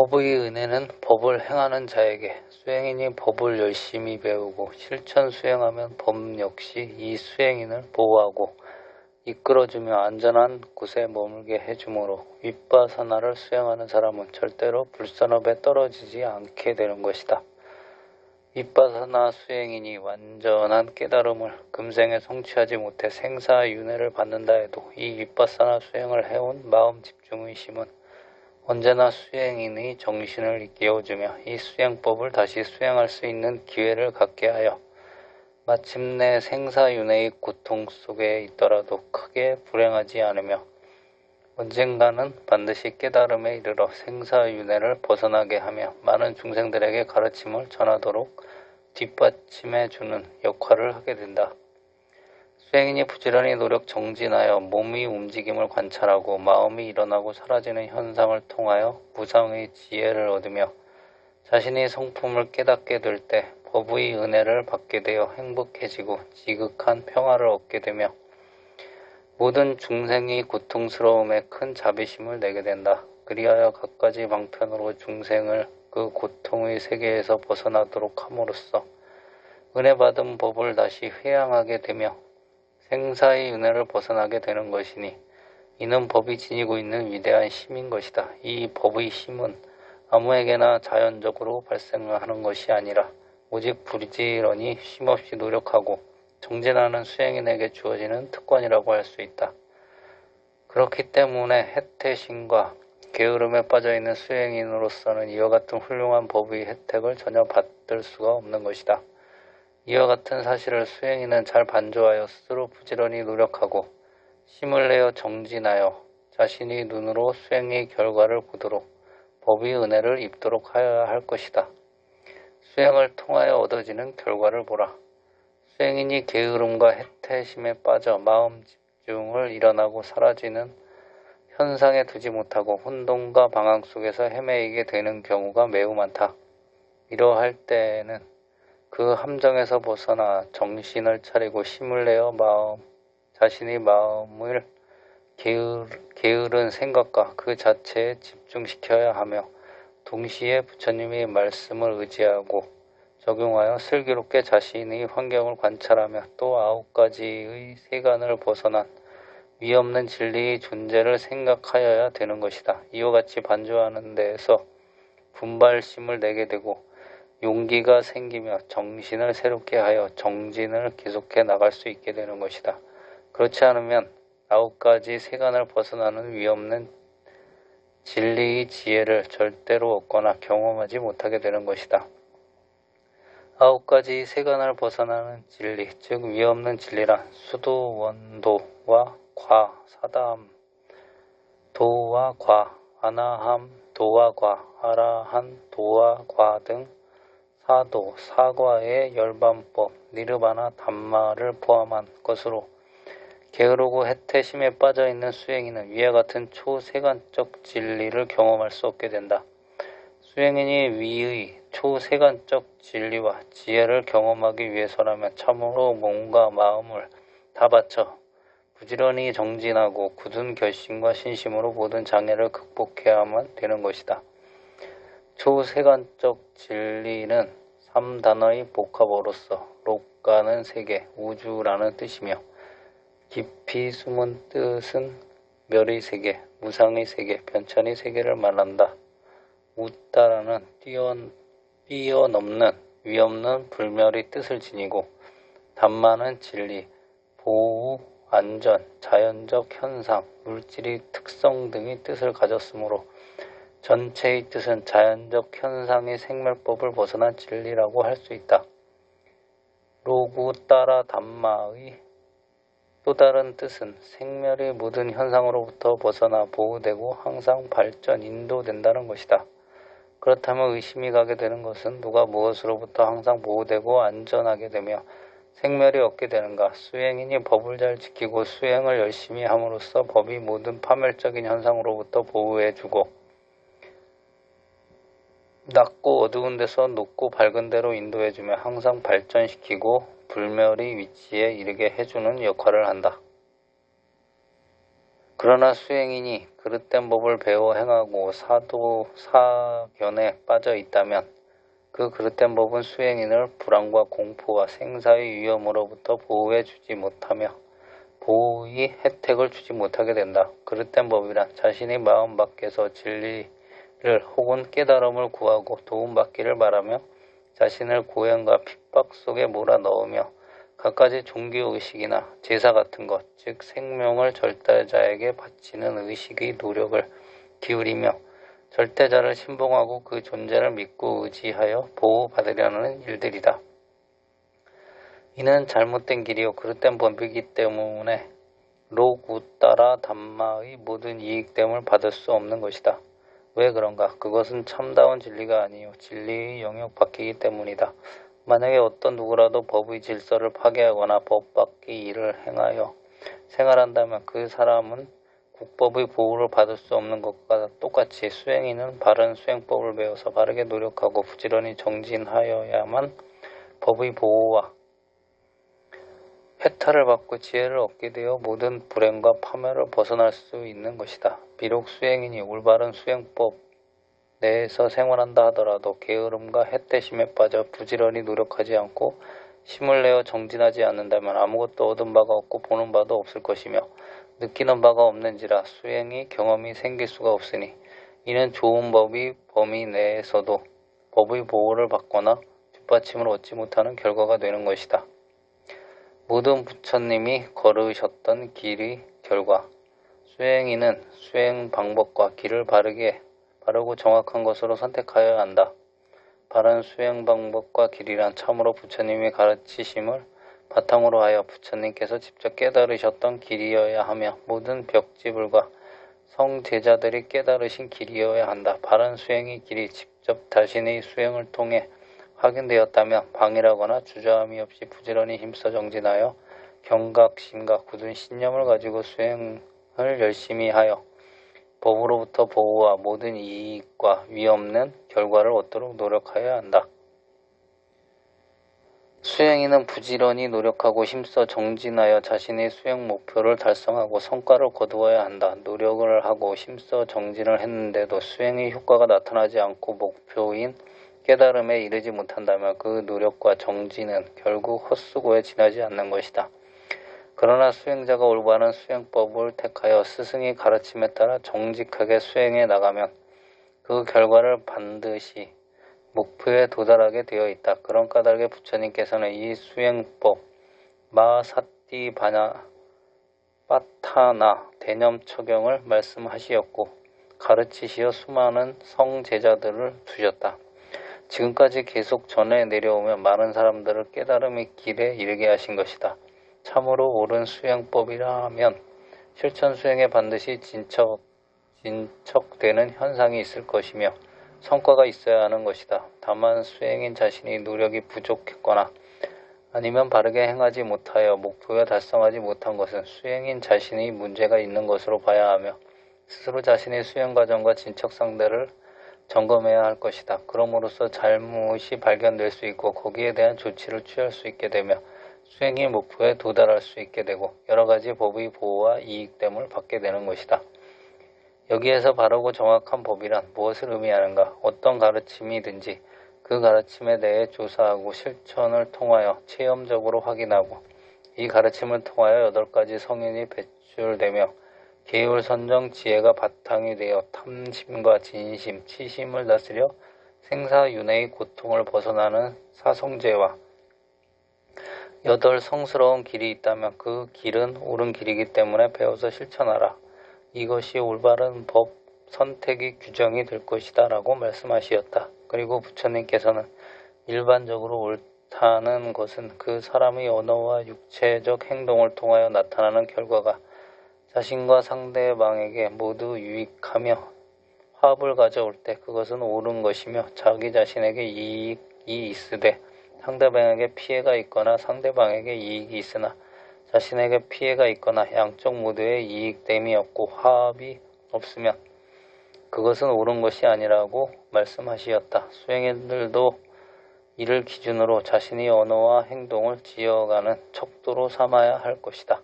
법의 은혜는 법을 행하는 자에게 수행인이 법을 열심히 배우고 실천 수행하면 법 역시 이 수행인을 보호하고 이끌어주며 안전한 곳에 머물게 해주므로 윗바사나를 수행하는 사람은 절대로 불선업에 떨어지지 않게 되는 것이다. 윗바사나 수행인이 완전한 깨달음을 금생에 성취하지 못해 생사윤회를 받는다 해도 이 윗바사나 수행을 해온 마음 집중의 심은 언제나 수행인의 정신을 깨워주며 이 수행법을 다시 수행할 수 있는 기회를 갖게 하여 마침내 생사윤회의 고통 속에 있더라도 크게 불행하지 않으며 언젠가는 반드시 깨달음에 이르러 생사윤회를 벗어나게 하며 많은 중생들에게 가르침을 전하도록 뒷받침해 주는 역할을 하게 된다. 수행인이 부지런히 노력 정진하여 몸의 움직임을 관찰하고 마음이 일어나고 사라지는 현상을 통하여 무상의 지혜를 얻으며 자신이 성품을 깨닫게 될 때 법의 은혜를 받게 되어 행복해지고 지극한 평화를 얻게 되며 모든 중생이 고통스러움에 큰 자비심을 내게 된다. 그리하여 갖가지 방편으로 중생을 그 고통의 세계에서 벗어나도록 함으로써 은혜 받은 법을 다시 회양하게 되며 생사의 은혜를 벗어나게 되는 것이니 이는 법이 지니고 있는 위대한 힘인 것이다. 이 법의 힘은 아무에게나 자연적으로 발생하는 것이 아니라 오직 부지런히 쉼없이 노력하고 정진하는 수행인에게 주어지는 특권이라고 할 수 있다. 그렇기 때문에 혜태신과 게으름에 빠져있는 수행인으로서는 이와 같은 훌륭한 법의 혜택을 전혀 받을 수가 없는 것이다. 이와 같은 사실을 수행인은 잘 반조하여 스스로 부지런히 노력하고 힘을 내어 정진하여 자신이 눈으로 수행의 결과를 보도록 법의 은혜를 입도록 하여야 할 것이다. 수행을 통하여 얻어지는 결과를 보라. 수행인이 게으름과 해태심에 빠져 마음 집중을 일어나고 사라지는 현상에 두지 못하고 혼돈과 방황 속에서 헤매이게 되는 경우가 매우 많다. 이러할 때에는 그 함정에서 벗어나 정신을 차리고 힘을 내어 마음, 자신의 마음을 게으, 게으른 생각과 그 자체에 집중시켜야 하며 동시에 부처님의 말씀을 의지하고 적용하여 슬기롭게 자신의 환경을 관찰하며 또 아홉 가지의 세간을 벗어난 위없는 진리의 존재를 생각하여야 되는 것이다. 이와 같이 반주하는 데에서 분발심을 내게 되고 용기가 생기며 정신을 새롭게 하여 정진을 계속해 나갈 수 있게 되는 것이다. 그렇지 않으면 아홉 가지 세간을 벗어나는 위없는 진리의 지혜를 절대로 얻거나 경험하지 못하게 되는 것이다. 아홉 가지 세간을 벗어나는 진리, 즉 위없는 진리란 수도, 원도와 과, 사다함, 도와 과, 아나함, 도와 과, 아라한, 도와 과 등 사도, 사과의 열반법, 니르바나 담마를 포함한 것으로 게으르고 해태심에 빠져있는 수행인은 위와 같은 초세간적 진리를 경험할 수 없게 된다. 수행인이 위의 초세간적 진리와 지혜를 경험하기 위해서라면 참으로 몸과 마음을 다 바쳐 부지런히 정진하고 굳은 결심과 신심으로 모든 장애를 극복해야만 되는 것이다. 초세간적 진리는 3단어의 복합어로서 록가는 세계, 우주라는 뜻이며 깊이 숨은 뜻은 멸의 세계, 무상의 세계, 변천의 세계를 말한다. 웃다라는 뛰어, 뛰어넘는 위없는 불멸의 뜻을 지니고 담마는 진리, 보호, 안전, 자연적 현상, 물질의 특성 등의 뜻을 가졌으므로 전체의 뜻은 자연적 현상의 생멸법을 벗어난 진리라고 할 수 있다. 로구 따라 담마의 또 다른 뜻은 생멸의 모든 현상으로부터 벗어나 보호되고 항상 발전, 인도된다는 것이다. 그렇다면 의심이 가게 되는 것은 누가 무엇으로부터 항상 보호되고 안전하게 되며 생멸이 없게 되는가? 수행인이 법을 잘 지키고 수행을 열심히 함으로써 법이 모든 파멸적인 현상으로부터 보호해주고 낮고 어두운 데서 높고 밝은 데로 인도해주며 항상 발전시키고 불멸의 위치에 이르게 해주는 역할을 한다. 그러나 수행인이 그릇된 법을 배워 행하고 사도 사견에 빠져 있다면 그 그릇된 법은 수행인을 불안과 공포와 생사의 위험으로부터 보호해 주지 못하며 보호의 혜택을 주지 못하게 된다. 그릇된 법이란 자신의 마음 밖에서 진리 를 혹은 깨달음을 구하고 도움받기를 바라며 자신을 고행과 핍박 속에 몰아넣으며 갖가지 종교의식이나 제사 같은 것, 즉 생명을 절대자에게 바치는 의식의 노력을 기울이며 절대자를 신봉하고 그 존재를 믿고 의지하여 보호받으려는 일들이다. 이는 잘못된 길이요 그릇된 법이기 때문에 로구 따라 담마의 모든 이익됨을 받을 수 없는 것이다. 왜 그런가? 그것은 참다운 진리가 아니요 진리의 영역 밖이기 때문이다. 만약에 어떤 누구라도 법의 질서를 파괴하거나 법 밖의 일을 행하여 생활한다면 그 사람은 국법의 보호를 받을 수 없는 것과 똑같이 수행인은 바른 수행법을 배워서 바르게 노력하고 부지런히 정진하여야만 법의 보호와 해탈을 받고 지혜를 얻게 되어 모든 불행과 파멸을 벗어날 수 있는 것이다. 비록 수행인이 올바른 수행법 내에서 생활한다 하더라도 게으름과 햇대심에 빠져 부지런히 노력하지 않고 힘을 내어 정진하지 않는다면 아무것도 얻은 바가 없고 보는 바도 없을 것이며 느끼는 바가 없는지라 수행이 경험이 생길 수가 없으니 이는 좋은 법이 범위 내에서도 법의 보호를 받거나 뒷받침을 얻지 못하는 결과가 되는 것이다. 모든 부처님이 걸으셨던 길의 결과 수행인은 수행 방법과 길을 바르게 바르고 정확한 것으로 선택하여야 한다. 바른 수행 방법과 길이란 참으로 부처님이 가르치심을 바탕으로 하여 부처님께서 직접 깨달으셨던 길이어야 하며 모든 벽지불과 성제자들이 깨달으신 길이어야 한다. 바른 수행의 길이 직접 자신의 수행을 통해 확인되었다면 방해하거나 주저함이 없이 부지런히 힘써 정진하여 경각심과 굳은 신념을 가지고 수행을 열심히 하여 법으로부터 보호와 모든 이익과 위없는 결과를 얻도록 노력하여야 한다. 수행인은 부지런히 노력하고 힘써 정진하여 자신의 수행 목표를 달성하고 성과를 거두어야 한다. 노력을 하고 힘써 정진을 했는데도 수행의 효과가 나타나지 않고 목표인 깨달음에 이르지 못한다면 그 노력과 정진은 결국 헛수고에 지나지 않는 것이다. 그러나 수행자가 올바른 수행법을 택하여 스승의 가르침에 따라 정직하게 수행해 나가면 그 결과를 반드시 목표에 도달하게 되어 있다. 그런 까닭에 부처님께서는 이 수행법 마사띠 바냐 빠타나 대념 처경을 말씀하시었고 가르치시어 수많은 성제자들을 두셨다. 지금까지 계속 전해 내려오며 많은 사람들을 깨달음의 길에 이르게 하신 것이다. 참으로 옳은 수행법이라면 실천 수행에 반드시 진척, 진척되는 현상이 있을 것이며 성과가 있어야 하는 것이다. 다만 수행인 자신이 노력이 부족했거나 아니면 바르게 행하지 못하여 목표에 달성하지 못한 것은 수행인 자신이 문제가 있는 것으로 봐야 하며 스스로 자신의 수행 과정과 진척 상대를 점검해야 할 것이다. 그럼으로써 잘못이 발견될 수 있고 거기에 대한 조치를 취할 수 있게 되며 수행의 목표에 도달할 수 있게 되고 여러 가지 법의 보호와 이익됨을 받게 되는 것이다. 여기에서 바르고 정확한 법이란 무엇을 의미하는가? 어떤 가르침이든지 그 가르침에 대해 조사하고 실천을 통하여 체험적으로 확인하고 이 가르침을 통하여 여덟 가지 성인이 배출되며 계율 선정 지혜가 바탕이 되어 탐심과 진심, 치심을 다스려 생사윤회의 고통을 벗어나는 사성제와 여덟 성스러운 길이 있다면 그 길은 옳은 길이기 때문에 배워서 실천하라. 이것이 올바른 법 선택의 규정이 될 것이다 라고 말씀하시었다. 그리고 부처님께서는 일반적으로 옳다는 것은 그 사람의 언어와 육체적 행동을 통하여 나타나는 결과가 자신과 상대방에게 모두 유익하며 화합을 가져올 때 그것은 옳은 것이며 자기 자신에게 이익이 있으되 상대방에게 피해가 있거나 상대방에게 이익이 있으나 자신에게 피해가 있거나 양쪽 모두의 이익됨이 없고 화합이 없으면 그것은 옳은 것이 아니라고 말씀하시었다. 수행인들도 이를 기준으로 자신의 언어와 행동을 지어가는 척도로 삼아야 할 것이다.